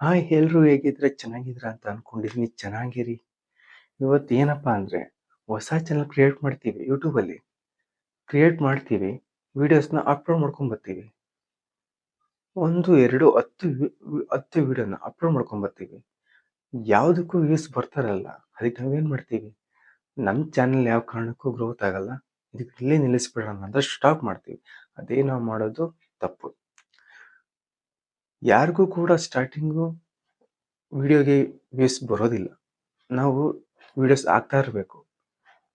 Hi ಎಲ್ಲರೂ ಹೇಗಿದ್ರೆ ಚೆನ್ನಾಗಿದ್ರ ಅಂತ ಅನ್ಕೊಂಡಿದ್ದೀನಿ ಚೆನ್ನಾಗಿರಿ. ಇವತ್ತು ಏನಪ್ಪಾ ಅಂದ್ರೆ ಹೊಸ ಚಾನಲ್ ಕ್ರಿಯೇಟ್ ಮಾಡ್ತೀವಿ ಯೂಟ್ಯೂಬಲ್ಲಿ ಕ್ರಿಯೇಟ್ ಮಾಡ್ತೀವಿ ವಿಡಿಯೋಸ್ನ ಅಪ್ಲೋಡ್ ಮಾಡ್ಕೊಂಡ್ ಬರ್ತೀವಿ. ಒಂದು, ಎರಡು, ಹತ್ತು ಹತ್ತು ವಿಡಿಯೋನ ಅಪ್ಲೋಡ್ ಮಾಡ್ಕೊಂಡ್ ಬರ್ತೀವಿ. ಯಾವುದಕ್ಕೂ ವ್ಯೂಸ್ ಬರ್ತಾರಲ್ಲ, ಅದಕ್ಕೆ ನಾವೇನ್ ಮಾಡ್ತೀವಿ? ನಮ್ಮ ಚಾನಲ್ ಯಾವ ಕಾರಣಕ್ಕೂ ಗ್ರೋತ್ ಆಗಲ್ಲ. ಇದಕ್ಕೆ ಇಲ್ಲೇ ನಿಲ್ಲಿಸ್ಬಿಡೋಣ ಅಂತ ಸ್ಟಾಪ್ ಮಾಡ್ತೀವಿ. ಅದೇ ನಾವು ಮಾಡೋದು ತಪ್ಪು. ಯಾರಿಗೂ ಕೂಡ ಸ್ಟಾರ್ಟಿಂಗು ವಿಡಿಯೋಗೆ ವ್ಯೂಸ್ ಬರೋದಿಲ್ಲ. ನಾವು ವಿಡಿಯೋಸ್ ಹಾಕ್ತಾ ಇರಬೇಕು.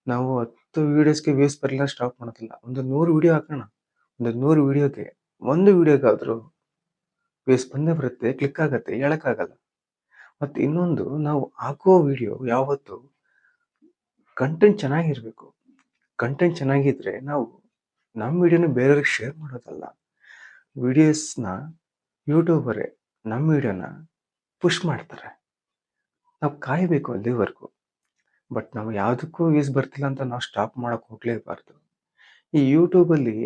ನಾವು ಹತ್ತು ವೀಡಿಯೋಸ್‌ಗೆ ವ್ಯೂಸ್ ಬರಲ್ಲ ಸ್ಟಾಪ್ ಮಾಡೋದಿಲ್ಲ. ಒಂದು ನೂರು ವಿಡಿಯೋ ಹಾಕೋಣ. ಒಂದು ನೂರು ವೀಡಿಯೋಗೆ, ಒಂದು ವಿಡಿಯೋಗಾದ್ರೂ ವ್ಯೂಸ್ ಬಂದೇ ಬರುತ್ತೆ ಕ್ಲಿಕ್ ಆಗತ್ತೆ ಹೇಳಕ್ಕಾಗಲ್ಲ ಮತ್ತೆ ಇನ್ನೊಂದು ನಾವು ಹಾಕೋ ವಿಡಿಯೋ ಯಾವತ್ತು ಕಂಟೆಂಟ್ ಚೆನ್ನಾಗಿರ್ಬೇಕು. ಕಂಟೆಂಟ್ ಚೆನ್ನಾಗಿದ್ರೆ ನಾವು ನಮ್ಮ ವೀಡಿಯೋನ ಬೇರೆಯವ್ರಿಗೆ ಶೇರ್ ಮಾಡೋದಲ್ಲ. ವಿಡಿಯೋಸ್ನ ಯೂಟ್ಯೂಬರೇ ನಮ್ಮ ವಿಡಿಯೋನ ಪುಷ್ ಮಾಡ್ತಾರೆ. ನಾವು ಕಾಯಬೇಕು ಅಲ್ಲಿವರೆಗೂ. ಬಟ್ ನಾವು ಯಾವುದಕ್ಕೂ ವ್ಯೂಸ್ ಬರ್ತಿಲ್ಲ ಅಂತ ನಾವು ಸ್ಟಾಪ್ ಮಾಡೋಕೆ ಹೋಗ್ಲೇಬಾರ್ದು. ಈ ಯೂಟ್ಯೂಬಲ್ಲಿ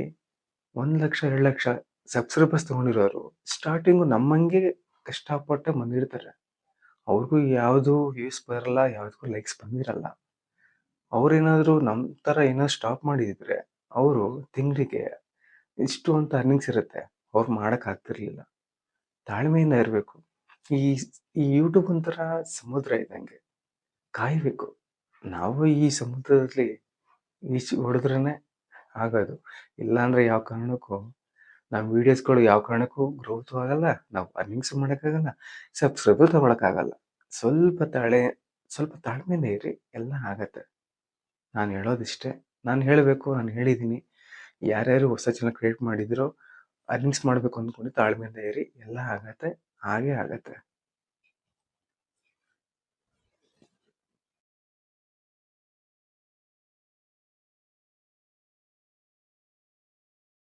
ಒಂದು ಲಕ್ಷ, ಎರಡು ಲಕ್ಷ ಸಬ್ಸ್ಕ್ರೈಬರ್ಸ್ ತೊಗೊಂಡಿರೋರು ಸ್ಟಾರ್ಟಿಂಗು ನಮ್ಮಂಗೆ ಕಷ್ಟಪಟ್ಟೆ ಬಂದಿರ್ತಾರೆ. ಅವ್ರಿಗೂ ಯಾವುದು ವ್ಯೂಸ್ ಬರಲ್ಲ, ಯಾವುದಕ್ಕೂ ಲೈಕ್ಸ್ ಬಂದಿರಲ್ಲ. ಅವರೇನಾದರೂ ನಮ್ಮ ಥರ ಏನಾದ್ರು ಸ್ಟಾಪ್ ಮಾಡಿದ್ರೆ ಅವರು ತಿಂಗಳಿಗೆ ಇಷ್ಟು ಅಂತ ಅರ್ನಿಂಗ್ಸ್ ಇರುತ್ತೆ. ಅವ್ರು ಮಾಡಕ್ ಆಗ್ತಿರ್ಲಿಲ್ಲ. ತಾಳ್ಮೆಯಿಂದ ಇರಬೇಕು. ಈ ಈ ಯೂಟ್ಯೂಬ್ ಒಂಥರ ಸಮುದ್ರ ಇದ್ದಂಗೆ ಕಾಯಬೇಕು. ನಾವು ಈ ಸಮುದ್ರದಲ್ಲಿ ಈಚು ಹೊಡೆದ್ರೇ ಆಗೋದು. ಇಲ್ಲಾಂದ್ರೆ ಯಾವ ಕಾರಣಕ್ಕೂ ನಮ್ಮ ವಿಡಿಯೋಸ್ಗಳು ಯಾವ ಕಾರಣಕ್ಕೂ ಗ್ರೋತ್ ಆಗಲ್ಲ, ನಾವು ಅರ್ನಿಂಗ್ಸ್ ಮಾಡೋಕ್ಕಾಗಲ್ಲ ಸಬ್ಸ್ಕ್ರೈಬರ್ ತಗೊಳಕ್ಕಾಗಲ್ಲ. ಸ್ವಲ್ಪ ತಾಳೆ, ಸ್ವಲ್ಪ ತಾಳ್ಮೆಯಿಂದ ಇರಿ, ಎಲ್ಲ ಆಗತ್ತೆ. ನಾನು ಹೇಳೋದಿಷ್ಟೇ. ನಾನು ಹೇಳಬೇಕು, ನಾನು ಹೇಳಿದ್ದೀನಿ. ಯಾರ್ಯಾರು ಹೊಸ ಚಾನಲ್ ಕ್ರಿಯೇಟ್ ಮಾಡಿದಿರೋ ಅರ್ನಿಂಗ್ಸ್ ಮಾಡಬೇಕು ಅಂದ್ಕೊಂಡು ತಾಳ್ಮೆಯಿಂದ ಇರಿ ಎಲ್ಲ ಆಗತ್ತೆ ಹಾಗೆ ಆಗತ್ತೆ.